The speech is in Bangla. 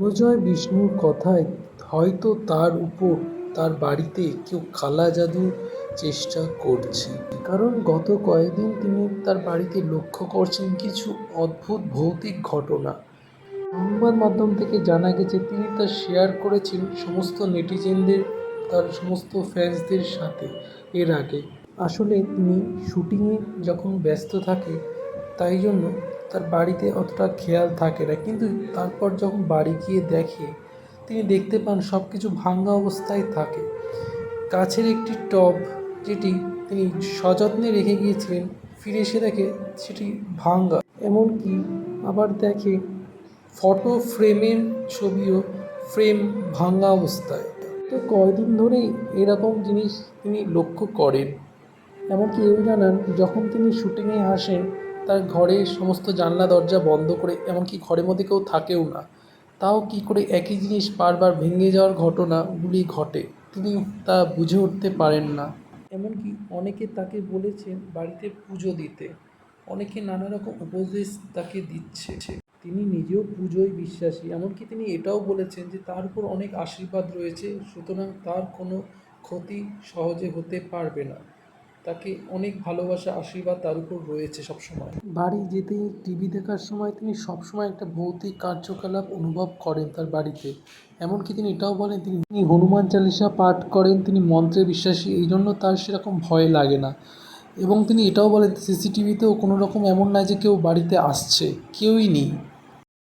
অনুজয় বিষ্ণুর কথায় হয়তো তার উপর তার বাড়িতে কেউ কালা জাদুর চেষ্টা করছে। কারণ গত কয়েকদিন তিনি তার বাড়িতে লক্ষ্য করছেন কিছু অদ্ভুত ভৌতিক ঘটনা। সংবাদ মাধ্যম থেকে জানা গেছে, তিনি তা শেয়ার করেছেন সমস্ত নেটিজেনদের, তার সমস্ত ফ্যান্সদের সাথে এর আগে। আসলে তিনি শুটিংয়ে যখন ব্যস্ত থাকে, তাই জন্য তার বাড়িতে অতটা খেয়াল থাকে না। কিন্তু তারপর যখন বাড়ি গিয়ে দেখে, তিনি দেখতে পান সব কিছু ভাঙা অবস্থায় থাকে। কাছের একটি টব যেটি তিনি সযত্নে রেখে গিয়েছিলেন, ফিরে এসে দেখে সেটি ভাঙ্গা। এমনকি আবার দেখে ফটো ফ্রেমের ছবিও ফ্রেম ভাঙ্গা অবস্থায়। তো কয়দিন ধরেই এরকম জিনিস তিনি লক্ষ্য করেন। এমনকি এও জানান, যখন তিনি শুটিংয়ে আসেন তার ঘরে সমস্ত জানলা, দরজা বন্ধ করে, এমনকি ঘরের মধ্যে কেউ থাকেও না। তাও কী করে একই জিনিস বারবার ভেঙে যাওয়ার ঘটনাগুলি ঘটে, তিনি তা বুঝে উঠতে পারেন না। এমনকি অনেকে তাকে বলেছেন বাড়িতে পুজো দিতে। অনেকে নানা রকম উপদেশ তাকে দিচ্ছে। তিনি নিজেও পুজোয় বিশ্বাসী। এমনকি তিনি এটাও বলেছেন যে তার উপর অনেক আশীর্বাদ রয়েছে, সুতরাং তার কোনো ক্ষতি সহজে হতে পারবে না। তাকে অনেক ভালোবাসা, আশীর্বাদ তার উপর রয়েছে সবসময়। বাড়ি যেতে, টিভি দেখার সময় তিনি সবসময় একটা ভৌতিক কার্যকলাপ অনুভব করেন তার বাড়িতে। এমনকি তিনি এটাও বলেন, তিনি হনুমান চালিসা পাঠ করেন, তিনি মন্ত্রে বিশ্বাসী, এই জন্য তার সেরকম ভয় লাগে না। এবং তিনি এটাও বলেন, সিসিটিভিতেও কোনো রকম এমন নয় যে কেউ বাড়িতে আসছে, কেউই নেই।